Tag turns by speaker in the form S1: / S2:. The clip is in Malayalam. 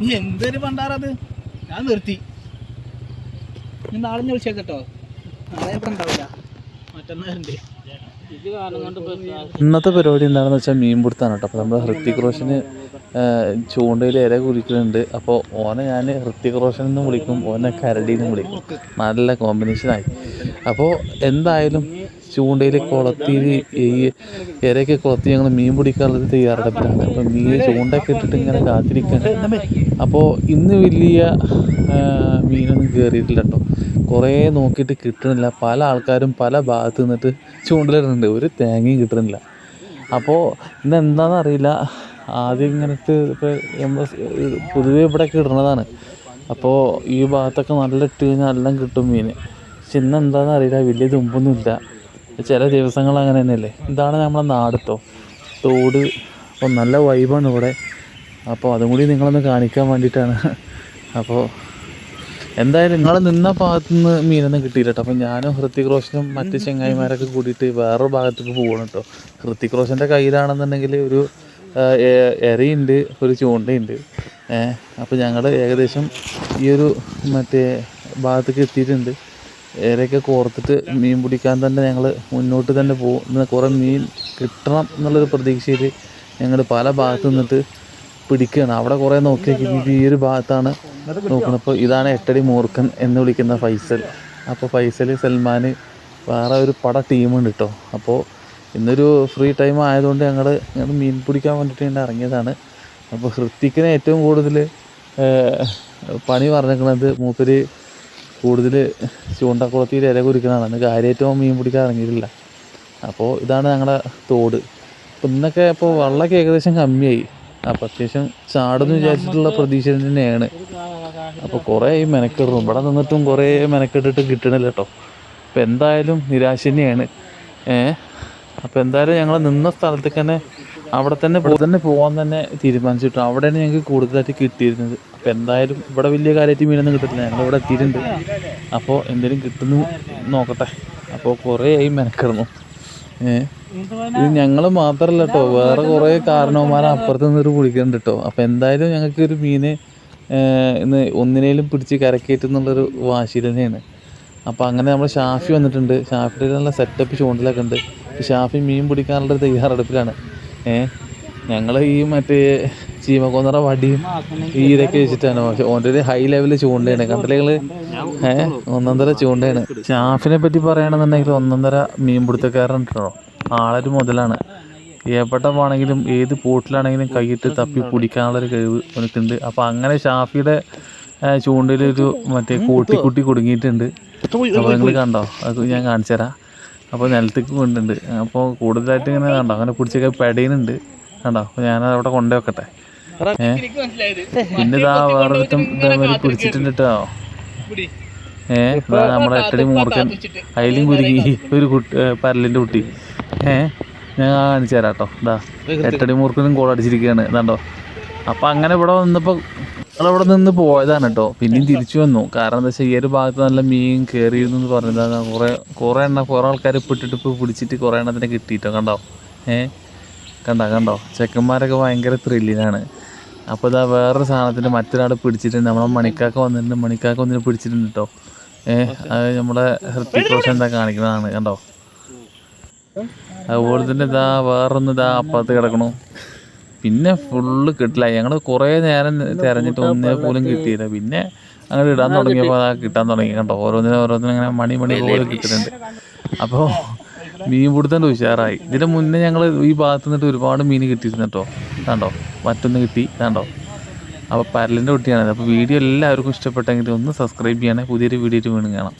S1: നീ എന്തൊരു പണ്ടാറത് ഞാൻ നിർത്തി. ഞാൻ നാളെ ഞാൻ വിളിച്ചേക്കട്ടോ നാളെ
S2: ഇന്നത്തെ പരിപാടി എന്താണെന്ന് വെച്ചാൽ മീൻ പിടുത്താണ് കേട്ടോ അപ്പോൾ നമ്മൾ ഹൃത്തിക് റോഷന് ചൂണ്ടയിൽ ഇര കുറിക്കുന്നുണ്ട് അപ്പോൾ ഓനെ ഞാൻ ഹൃത്തിക് റോഷൻ എന്നും വിളിക്കും. ഓനെ കരടി എന്നും വിളിക്കും. നല്ല കോമ്പിനേഷനായി. അപ്പോൾ എന്തായാലും ചൂണ്ടയിൽ കുളത്തിൽ ഈ ഇരയൊക്കെ കുളത്തി ഞങ്ങൾ മീൻ പിടിക്കാനുള്ളത് തയ്യാറെടുപ്പിലാണ്. അപ്പോൾ മീൻ ചൂണ്ടയൊക്കെ ഇട്ടിട്ട് ഇങ്ങനെ കാത്തിരിക്കുകയാണ് അപ്പോൾ ഇന്ന് വലിയ മീനൊന്നും കയറിയിട്ടില്ല കേട്ടോ കുറേ നോക്കിയിട്ട് കിട്ടണില്ല. പല ആൾക്കാരും പല ഭാഗത്ത് നിന്നിട്ട് ചൂണ്ടലിടുന്നുണ്ട്. ഒരു തേങ്ങയും കിട്ടണില്ല. അപ്പോൾ ഇന്ന് എന്താണെന്ന് അറിയില്ല. ആദ്യം ഇങ്ങനത്തെ ഇപ്പോൾ നമ്മൾ പൊതുവേ ഇവിടെയൊക്കെ ഇടുന്നതാണ്. അപ്പോൾ ഈ ഭാഗത്തൊക്കെ നല്ല ഇട്ട് കഴിഞ്ഞാൽ എല്ലാം കിട്ടും മീൻ പക്ഷെ ഇന്ന് എന്താണെന്ന് അറിയില്ല. വലിയ തുമ്പൊന്നുമില്ല. ചില ദിവസങ്ങൾ അങ്ങനെ തന്നെയല്ലേ? ഇതാണ് നമ്മളെ നാടത്തോ തോട് അപ്പോൾ നല്ല വൈബാണ് ഇവിടെ. അപ്പോൾ അതും കൂടി നിങ്ങളൊന്ന് കാണിക്കാൻ വേണ്ടിയിട്ടാണ്. അപ്പോൾ എന്തായാലും നിങ്ങൾ നിന്ന ഭാഗത്തു നിന്ന് മീനൊന്നും കിട്ടിയില്ല കേട്ടോ അപ്പോൾ ഞാനും ഹൃത്തിക് റോഷനും മറ്റ് ചെങ്ങായിമാരൊക്കെ കൂടിയിട്ട് വേറൊരു ഭാഗത്തേക്ക് പോകണം കേട്ടോ ഹൃത്തിക് റോഷന്റെ കയ്യിലാണെന്നുണ്ടെങ്കിൽ ഒരു എരയുണ്ട് ഒരു ചൂണ്ടയുണ്ട്. ഏഹ് അപ്പോൾ ഞങ്ങൾ ഏകദേശം ഈ ഒരു മറ്റേ ഭാഗത്തേക്ക് എത്തിയിട്ടുണ്ട്. ഏരയൊക്കെ കോർത്തിട്ട് മീൻ പിടിക്കാൻ തന്നെ ഞങ്ങൾ മുന്നോട്ട് തന്നെ പോകും. കുറേ മീൻ കിട്ടണം എന്നുള്ളൊരു പ്രതീക്ഷയിൽ ഞങ്ങൾ പല ഭാഗത്ത് നിന്നിട്ട് പിടിക്കുകയാണ് അവിടെ കുറേ നോക്കി നോക്കി. ഈ ഒരു ഭാഗത്താണ് നോക്കുന്നത് അപ്പോൾ ഇതാണ് എട്ടടി മൂർഖൻ എന്ന് വിളിക്കുന്ന ഫൈസൽ. അപ്പോൾ ഫൈസൽ സൽമാൻ വേറെ ഒരു പട ടീമുണ്ട് കേട്ടോ അപ്പോൾ ഇന്നൊരു ഫ്രീ ടൈം ആയതുകൊണ്ട് ഞങ്ങൾ ഞങ്ങൾ മീൻ പിടിക്കാൻ വേണ്ടിയിട്ട് ഇങ്ങനെ ഇറങ്ങിയതാണ്. അപ്പോൾ ഹൃത്തിക്കിന് ഏറ്റവും കൂടുതൽ പണി പറഞ്ഞിരിക്കുന്നത് മൂപ്പര് കൂടുതൽ ചൂണ്ടക്കുളത്തിൽ ഇര കുരിക്കണതാണ് കാര്യമായിട്ടും മീൻ പിടിക്കാൻ ഇറങ്ങിയിട്ടില്ല. അപ്പോൾ ഇതാണ് ഞങ്ങളുടെ തോട്. അപ്പം ഇന്നൊക്കെ ഇപ്പോൾ വെള്ളമൊക്കെ ഏകദേശം കമ്മിയായി. അപ്പോൾ അത്യാവശ്യം ചാടെന്ന് വിചാരിച്ചിട്ടുള്ള പ്രതീക്ഷ തന്നെയാണ്. അപ്പോൾ കുറേ മെനക്കെടുന്നു. ഇവിടെ നിന്നിട്ടും കുറേ മെനക്കെട്ടിട്ട് കിട്ടണില്ല കേട്ടോ അപ്പോൾ എന്തായാലും നിരാശ തന്നെയാണ്. ഏഹ് അപ്പോൾ എന്തായാലും ഞങ്ങൾ നിന്ന സ്ഥലത്തേക്ക് തന്നെ അവിടെ തന്നെ തന്നെ പോകാൻ തന്നെ തീരുമാനിച്ചിട്ടു. അവിടെയാണ് ഞങ്ങൾക്ക് കൂടുതലായിട്ട് കിട്ടിയിരുന്നത്. അപ്പോൾ എന്തായാലും ഇവിടെ വലിയ കാര്യമായിട്ട് മീനൊന്നും കിട്ടത്തില്ല. ഞങ്ങൾ ഇവിടെ എത്തിയിട്ടുണ്ട്. അപ്പോൾ എന്തെങ്കിലും കിട്ടുന്നു നോക്കട്ടെ. അപ്പോൾ കുറേ ആയി മെനക്കിടന്നു. ഇത് ഞങ്ങൾ മാത്രമല്ല കേട്ടോ വേറെ കുറേ കാരണവന്മാർ അപ്പുറത്ത് നിന്നൊരു കുളിക്കുന്നുണ്ട് കേട്ടോ അപ്പോൾ എന്തായാലും ഞങ്ങൾക്ക് ഒരു മീന് ഇന്ന് ഒന്നിനേലും പിടിച്ച് കരക്കേറ്റെന്നുള്ളൊരു വാശി തന്നെയാണ്. അപ്പോൾ അങ്ങനെ നമ്മൾ ഷാഫി വന്നിട്ടുണ്ട്. ഷാഫിയുടെ നല്ല സെറ്റപ്പ് ചൂണ്ടലൊക്കെ ഉണ്ട്. ഷാഫി മീൻ പിടിക്കാനുള്ള ഒരു തയ്യാറെടുപ്പിലാണ്. ഏഹ് ഞങ്ങൾ ഈ മറ്റേ ചീമക്കൊന്നറ വടിയും ഈ ഇതൊക്കെ വെച്ചിട്ടാണ്. പക്ഷെ ഓന്റെ ഒരു ഹൈ ലെവലിൽ ചൂണ്ടയാണ്. കണ്ടില്ലേ ഏ ഒന്നൊന്നര ചൂണ്ടയാണ്. ഷാഫിനെ പറ്റി പറയുകയാണെന്നുണ്ടെങ്കിൽ ഒന്നൊന്നര മീൻ പിടുത്തക്കാരൻ കേട്ടോ ആളൊരു മുതലാണ്. ഏപ്പട്ടമാണെങ്കിലും ഏത് പോട്ടിലാണെങ്കിലും കൈയിട്ട് തപ്പി പിടിക്കാനുള്ളൊരു കഴിവ് എനിക്കുണ്ട് അപ്പോൾ അങ്ങനെ ഷാഫിയുടെ ചൂണ്ടയിൽ ഒരു മറ്റേ കൂട്ടിക്കുട്ടി കുടുങ്ങിയിട്ടുണ്ട്. അപ്പോൾ നിങ്ങൾ കണ്ടോ? അത് ഞാൻ കാണിച്ചു തരാം. അപ്പോൾ നിലത്തേക്ക് കൊണ്ടുണ്ട് അപ്പോൾ കൂടുതലായിട്ട് ഇങ്ങനെ കണ്ടോ? അങ്ങനെ പിടിച്ചൊക്കെ പെടയുന്നുണ്ട് കണ്ടോ? അപ്പോൾ ഞാൻ അവിടെ കൊണ്ടു
S1: ഏഹ്
S2: പിന്നെ ഇതാ വേറൊരുത്തം ഇതേമാതിരി പിടിച്ചിട്ടുണ്ട് കേട്ടോ ഏ? ഇതാ നമ്മുടെ എട്ടടി മൂർക്കൻ അതിലും കുരുങ്ങി ഒരു കുട്ടി പരലിന്റെ പരലിന്റെ കുട്ടി. ഏ? ഞാൻ കാണിച്ചു തരാം കേട്ടോ ഇതാ എട്ടടി മൂർക്കനും ഗോൾ അടിച്ചിരിക്കുകയാണ്. ഇതാണ്ടോ? അപ്പം അങ്ങനെ ഇവിടെ വന്നപ്പോൾ ഇവിടെ നിന്ന് പോയതാണ് കേട്ടോ പിന്നെയും തിരിച്ചു വന്നു. കാരണം എന്താ വെച്ചാൽ ഈ ഒരു ഭാഗത്ത് നല്ല മീൻ കയറിയിരുന്നു എന്ന് പറഞ്ഞതാണ്. കുറേ കുറേ കുറെ കുറേ ആൾക്കാർ പിട്ടിട്ട് ഇപ്പോൾ പിടിച്ചിട്ട് കുറേ എണ്ണത്തിനെ കിട്ടിയിട്ടോ. കണ്ടോ? ഏ? കണ്ടോ കണ്ടോ? ചെക്കന്മാരൊക്കെ ഭയങ്കര ത്രില്ലിലാണ് അപ്പോൾ ഇതാ വേറൊരു സാധനത്തിന് മറ്റൊരാൾ പിടിച്ചിട്ടുണ്ട്. നമ്മളെ മണിക്കാക്ക വന്നിട്ടുണ്ട്. മണിക്കാക്ക ഒന്നിനെ പിടിച്ചിട്ടുണ്ട് കേട്ടോ ഏഹ് അത് നമ്മുടെ ഹൃത്തിക് റോഷൻ എന്താ കാണിക്കുന്നതാണ് കണ്ടോ? അതുപോലെ തന്നെ ഇതാ വേറൊന്ന് ഇതാ അപ്പുറത്ത് കിടക്കണു. പിന്നെ ഫുള്ള് കിട്ടില്ല. ഞങ്ങൾ കുറേ നേരം തിരഞ്ഞിട്ട് ഒന്നേ പോലും കിട്ടിയില്ല. പിന്നെ അങ്ങനെ ഇടാൻ തുടങ്ങിയപ്പോൾ അതാ കിട്ടാൻ തുടങ്ങി കണ്ടോ? ഓരോന്നിനും ഓരോന്നിനും അങ്ങനെ മണി മണി പോലെ കിട്ടുന്നുണ്ട്. അപ്പോൾ മീൻ പിടുത്തണ്ട് ഉഷാറായി. ഇതിന് മുന്നേ ഞങ്ങൾ ഈ ഭാഗത്ത് നിന്നിട്ട് ഒരുപാട് മീൻ കിട്ടിയിരുന്നു കേട്ടോ. കണ്ടോ? മറ്റൊന്ന് കിട്ടി. കണ്ടോ? അപ്പോൾ പരലിന്റെ കുട്ടിയാണ്. അപ്പോൾ വീഡിയോ എല്ലാവർക്കും ഇഷ്ടപ്പെട്ടെങ്കിൽ ഒന്ന് സബ്സ്ക്രൈബ് ചെയ്യണേ പുതിയൊരു വീഡിയോ വീണ്ടും കാണാം.